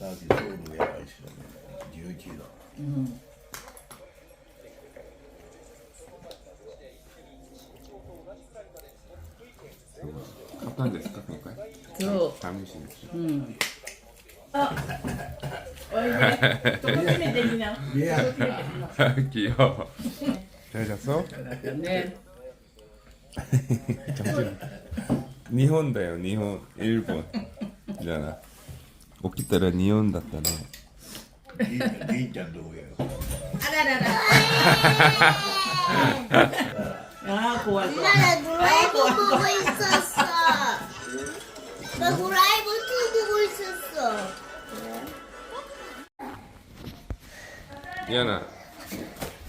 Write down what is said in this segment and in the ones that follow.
さって勝負やらし11だ。うん。買ったんですか今回？そう。し。うん。あ、おいで。な。いや。大丈夫そう。ね。日本だよ日本。日本じゃな。잖아 오기 따라 니혼 다ったね 닌자 누구예요? 아, 고와 고와. 엄마 나 드라이브 보고 있었어. 나 드라이브 투 보고 있었어. 미안아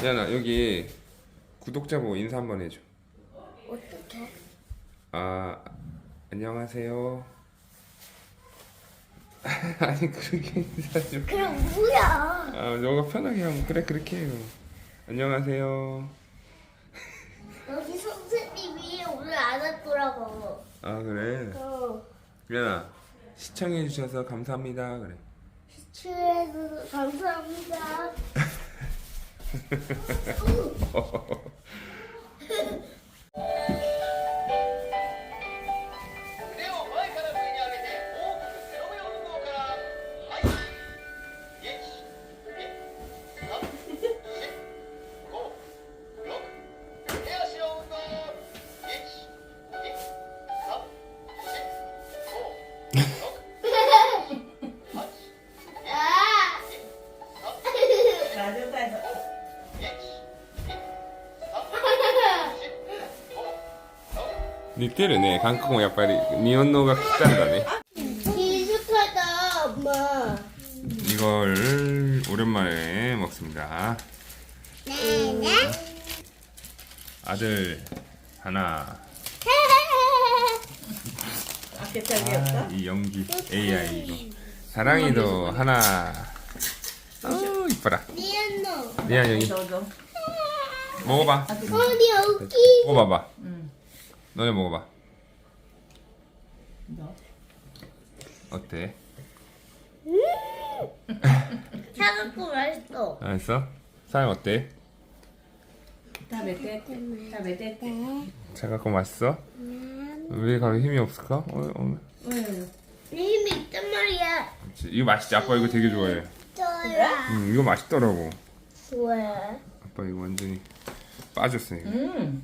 미안아 여기 구독자 보고 인사 한번 해줘 어떻게? 아 안녕하세요 아니 그렇게 인사 좀 그럼 뭐야? 아, 너가 편하게 하면 그래 그렇게 해요. 안녕하세요. 여기 선생님이 오늘 안 왔더라고. 아 그래. 어. 미안아 시청해 주셔서 감사합니다. 그래. 시청해주셔서 감사합니다. 似てるね。韓国もやっぱり日本のが来たんだね。 익숙하다, 엄마. 이걸 오랜만에 먹습니다. 네네. 아들 하나. 아깨짝이었어? 아, 이 연기 AI 이거. 사랑이도 하나. 어 이뻐라. 미안노. 미안 여기 저도. 먹어봐. 어디 여기? 먹어봐봐. 너네 먹어봐. 어때? 음! 차갑고 맛있어. 알았어? 사람 어때? 차갑고 맛있어? 음. 왜 가면 힘이 없을까? 어, 어. 음. 오늘 오늘. 힘이 있단 말이야. 그치. 이거 맛있지. 아빠 이거 되게 좋아해. 좋아. 음, 이거 맛있더라고. 좋아. 아빠 이거 완전히 빠졌어 이거. 음.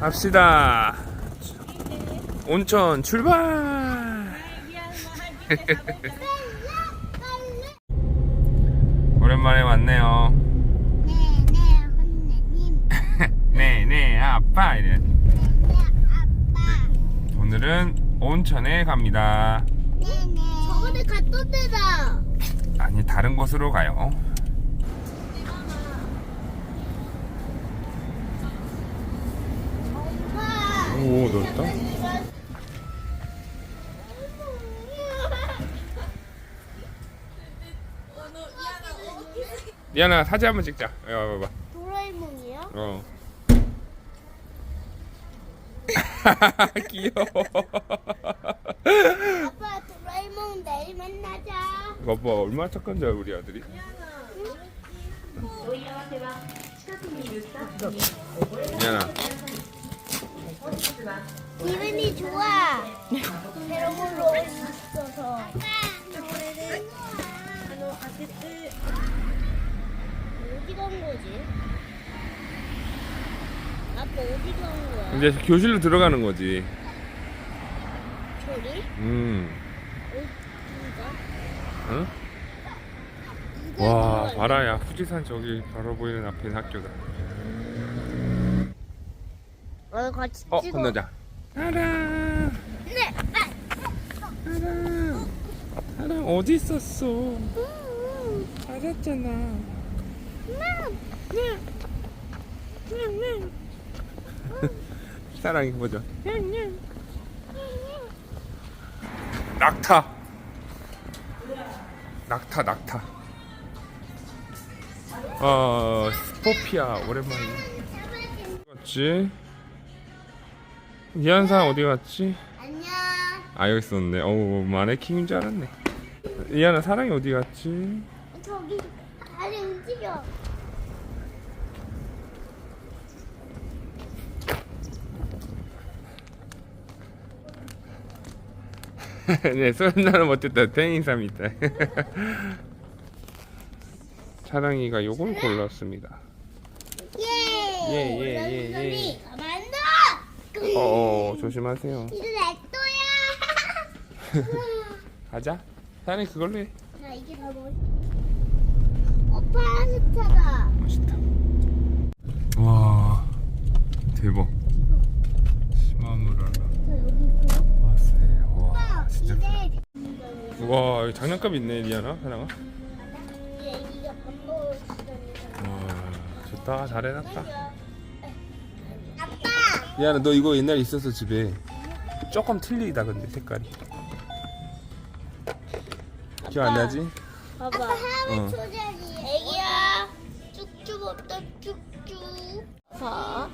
합시다. 온천 출발. 오랜만에 왔네요. 네네. 네, 네, 아빠 이래. 네네 아빠. 오늘은 온천에 갑니다. 네네. 저번에 갔던 데다. 아니 다른 곳으로 가요. 오 넓다. 미안아 사진 한번 찍자. 야 봐봐. 도라에몽이요? 어. 귀여워. 아빠 도라에몽 내일 만나자. 봐봐 얼마나 착한지 알아 우리 아들이. 미안아. 기분이 좋아. 여러분로 있어서. 이제 교실로 들어가는 거지. 음. 응? 와 봐라 야 후지산 저기 바로 보이는 앞에 학교다. 음. 어 같이 어 찍어. 건너자. 따라. 네. 아. 따라. 사랑 어디 있었어? 찾았잖아. 사랑이 보자. 낙타. 낙타 낙타. 어 스포피아 갔지? 이한상 어디 갔지? 안녕. 아 여기 있었네. 어우 마네킹인 줄 알았네. 이한아 사랑이 어디 갔지? 저기 아니 움직여. 네 소연나는 못했다. 대인삼이다. 사랑이가 요걸 골랐습니다. 예. 예, 예, 예, 예. 어, 어 조심하세요. 이거 내 또야. 가자. 사랑이 그걸로 해. 자 이게 다 뭐? 어 파란색차다. 멋있다. 와, 대박. 시마무라라. 있어. 왔어요. 와, 진짜. 와, 여기 장난감 있네, 리아나, 사랑아. 시간이다. 와, 좋다. 잘해놨다. 아빠. 리아나, 너 이거 옛날에 있었어 집에. 조금 틀리다 근데 색깔이. 기억 안 나지? 아빠 할아버지 어. 초자리. 애기야. 쭉쭉 없다 쭉쭉. さあ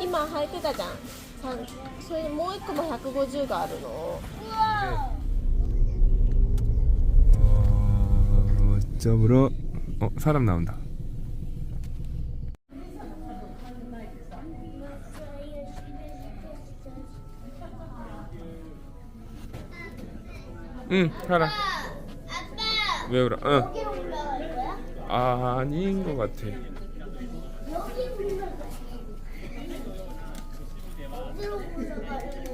今履いてたじゃんさんそれでもう一個も150があるの 우와. 어, 점으로 어 사람 나온다. 응, 살아. 아빠. 왜 울어? 응. 여기로 올라갈 거야? 아닌 것 같아. 여기 올라갈 거야. 어디로 올라가야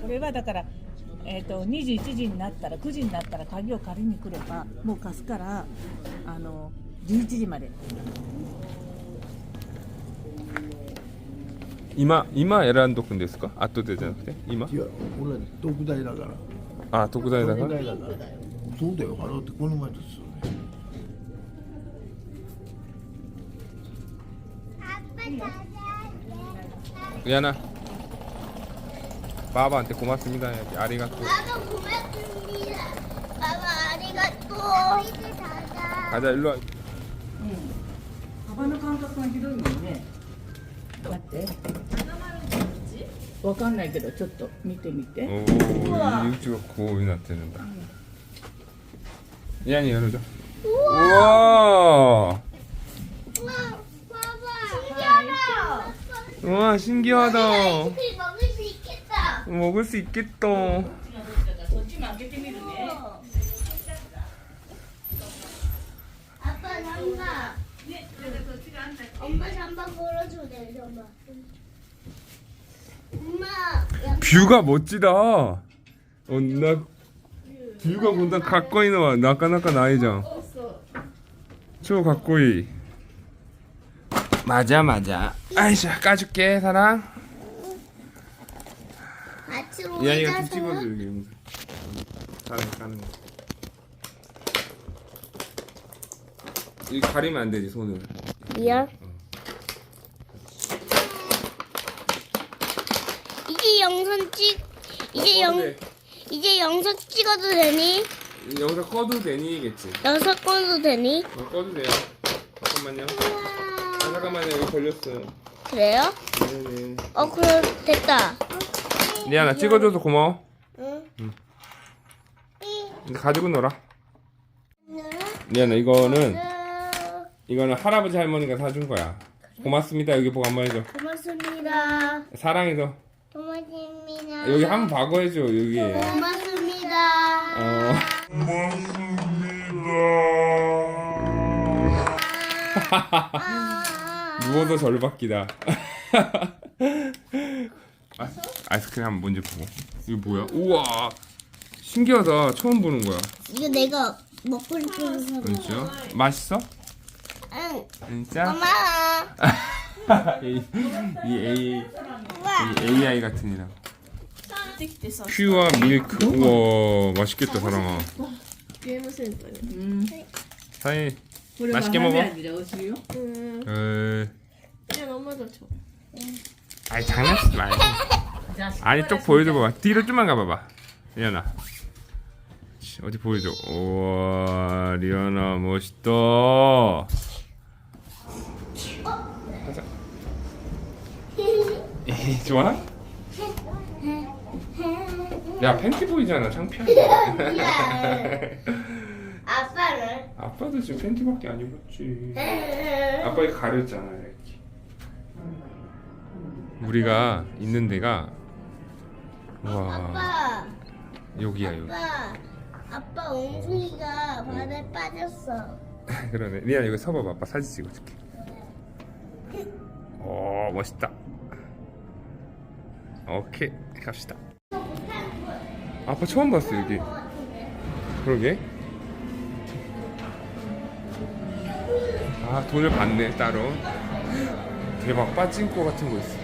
これはだから、えー、と21時になったら9時になったら鍵を借りに来ればもう貸すからあの11時まで 이마 이마 에란도군ですか? 아토데 じゃなくて 이마? 違う俺特大だから 아 독다에다가 特大だからそうだよ払ってこの前ですよね 아빠 가자. 미안아. 바바한테 고맙습니다. 해야지. 아리가또. 아빠 고맙습니다. 아빠 아리가또. 이제 가자. 가자 일로 와. 幅の感覚が広いもんね待って わかんないけどちょっと見てみて 오, 이 육지가 고이 나타낸다. 미안이 열어줘. 우와. 우와, 봐봐. 신기하다. 우와 신기하다. 아이스크림 먹을 수 있겠다. 먹을 수 있겠다. そっちも開けてみるね 아빠 잠바. 엄마 잠바 걸어줘 내 잠바. 뷰가 멋지다. 어, 나 뷰가 본다 가까이 나와. 나까나까 나이장. 초 가까이. 맞아 맞아. 아이샤 까줄게 사랑. 같이 이한이가 좀. 찍어줘 여기 영상. 사랑 까는 거. 이 가리면 안 되지 손을. 미안. 이제 영상 찍 이제 영영 이제 영상 찍어도 되니? 영상 꺼도 되니겠지. 영상 꺼도 되니? 어, 꺼도 돼요. 잠깐만요. 아, 잠깐만요 여기 걸렸어요. 그래요? 네네. 어 그럼 됐다. 리안아 찍어줘서 고마워. 응. 이제 가지고 놀아. 리안아 이거는 어, 이거는 할아버지 할머니가 사준 거야. 고맙습니다. 여기 보고 한 번 해줘. 고맙습니다. 사랑해서 고맙습니다. 여기 한번 과거해줘 여기. 고맙습니다. 어. 아, 누워서 절박기다. 아, 아이스크림 한번 먼저 보고. 이거 뭐야? 우와. 신기하다. 처음 보는 거야. 이거 내가 먹고 싶어서 사. 진짜? 맛있어? 응. 진짜? 고마워. 이, 이 A 우와. 이 AI 같은 이라. ってきてさ 퓨어 밀크. 우와 맛있겠다 사랑아. ゲームセンターに 음. 사이. これは 맛있게 먹어. 豆味で美味しいよ。 음 에. 야 엄마도 줘 아이 장난치지 말고. 아니 쪽 보여줘봐. 뒤로 좀만 가봐봐. 리안아. 씨, 어디 보여줘. 우와 리안아 멋있다. 에이 좋아? 야 팬티 보이잖아 창피하게. 아빠는? 아빠도 지금 팬티밖에 안 입었지. 아빠 이거 가렸잖아 이렇게. 우리가 있는 데가 와 아빠, 여기야 여기. 아빠, 아빠 옹둥이가 바다에 빠졌어. 그러네. 리안 여기 서봐봐. 아빠 사진 찍어줄게. 오 멋있다. 오케이 갑시다. 아빠 처음 봤어 여기. 그러게. 아 돈을 받네 따로. 대박 빠진코 같은 거 있어.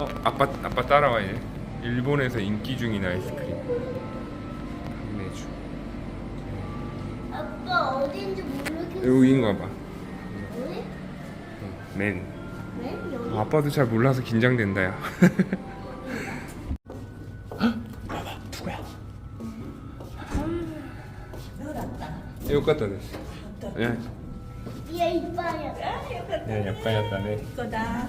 어 아빠 아빠 따라와 얘. 일본에서 인기 중인 아이스크림. 판매주. 아빠 어딘지 모르겠어. 여기인가 봐. 맨. 아빠도 잘 몰라서 긴장된다 야 봐봐 누구야 이거 갖다 내 예. 얘 이빨이야. 이뻐요 이거다.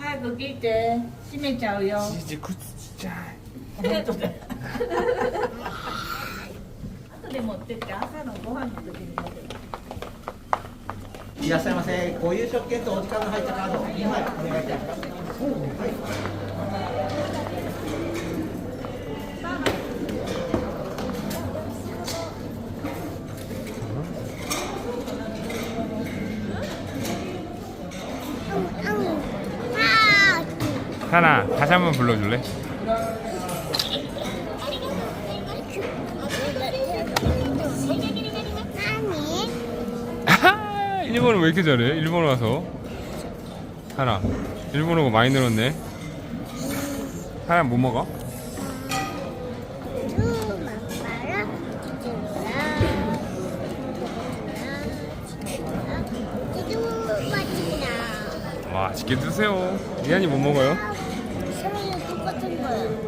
早く来て。閉めちゃうよ。ちちくちちゃい。本当だ後で持ってって。朝のご飯の時に持っていらっしゃいませ。ご夕食券とお時間の入ったカード2枚お願いいたします。はい 하나 다시 한번 불러줄래? 일본어 왜 이렇게 잘해? 일본어 와서. 하나. 일본어가 많이 늘었네. 하나 뭐 먹어? 와, 맛있게 드세요. 리안이 뭐 먹어요? 서로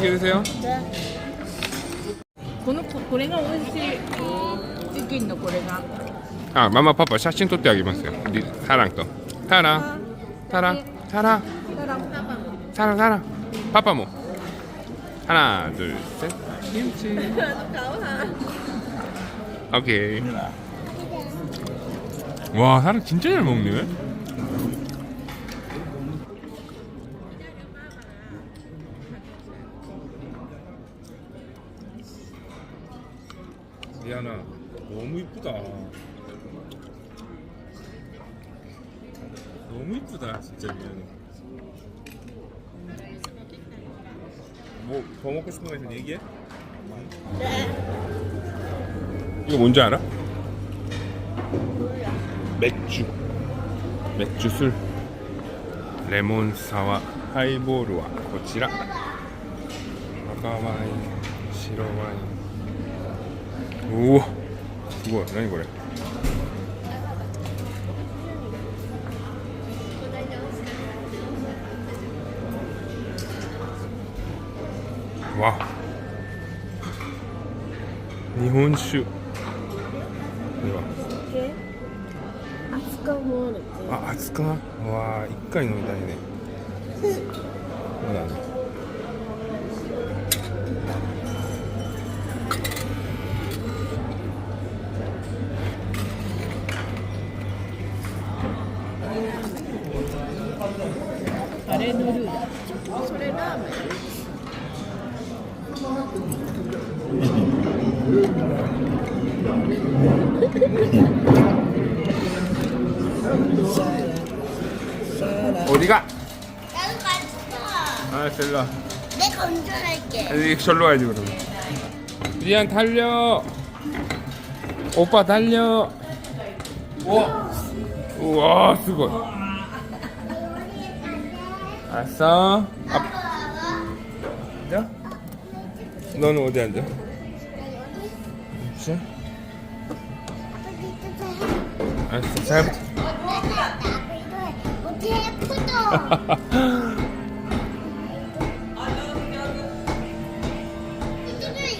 맛있게 드세요. このこれが美味しい。チキンのこれが。 아, 마마 파파 사진 撮ってあげますよ. 리- 사랑 또. 사랑. 사랑. 사랑. 사랑 사랑. 파파 뭐. 하나, 둘, 셋. 김치. 오케이. 와, 사랑 진짜 잘 먹네. 거에서 얘기해? 네. 이거 뭔지 알아? 맥주. 맥주술. 레몬사와 하이보르와 고치라. 아가와인 시로와인. 우와 이거 뭐야? 나 이거래. わ。日本酒。では。熱かもあ熱かうわ一回飲みたいね 어디가? 나도 맛있어. 아 셀라 내가 운전할게. 아니 절로 가야지 그러면. 리안 달려! 오빠 달려! 우와 우와 수고. 알았어? 아, 앉아? 너는 어디 앉아? 그렇 알았어. 잘 예쁘다.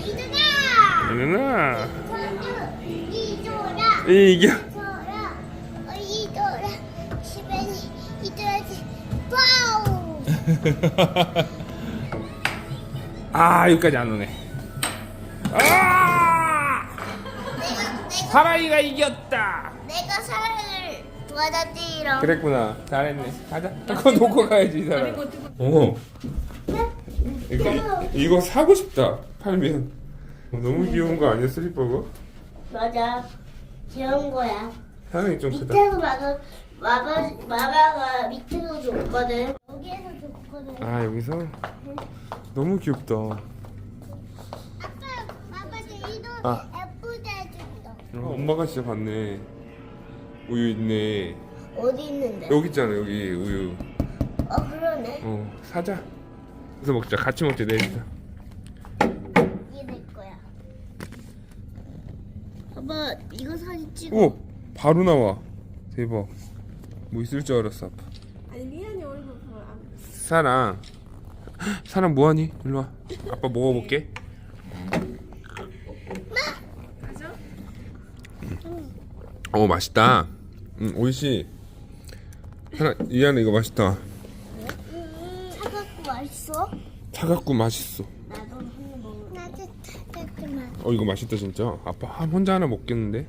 이들아, 누나. 이겨. 아 여기까지 안 오네. 아! 사라이가 이겼다 내가 사랑을 도와줬지롱. 그랬구나 잘했네 가자 그거 놓고 가야지 이 사람 어 이거, 이거 사고 싶다 팔면 어, 너무 귀여운 거 아니야 슬리퍼가? 맞아. 귀여운 거야. 사랑이 좀 크다 밑에서 마가 마마 마마가 밑에서 줬거든. 여기에서 줬거든. 아 여기서 너무 귀엽다 아빠 마마 이도 아. 해줬어. 어, 엄마가 진짜 봤네 우유 있네. 어디 있는데? 여기 있잖아 여기 우유. 어 그러네. 어 사자. 그래서 먹자. 같이 먹자 내일자 이게 내 거야. 아빠 이거 사진 찍어. 오 바로 나와. 대박. 뭐 있을 줄 알았어 아빠. 아니 미안해 얼굴. 보면 안 사랑 사랑 뭐하니? 일로 와. 아빠 먹어볼게 어 맛있다. 음 오이시 사랑 이안에 이거 맛있다. 차갑고 맛있어? 차갑고 맛있어. 나도 한번 먹어. 나도 차갑고 맛. 어. 이거 맛있다 진짜. 아빠 한- 혼자 하나 먹겠는데?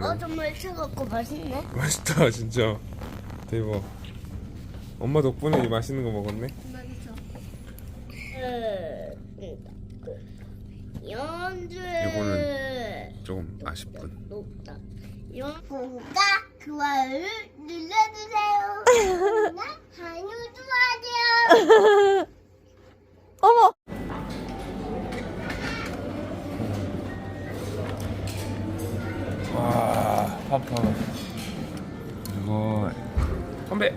어 정말 차갑고 맛있네. 맛있다 진짜. 대박. 엄마 덕분에 이 맛있는 거 먹었네 연주. 이거는 조금 아쉽군 높다. 연구가 좋아요를 눌러주세요. 나 한유 좋아해요. 어머 와 파파 이거 건배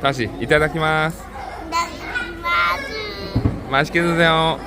다시 이따다키마스 나 이마즈. 맛있게 드세요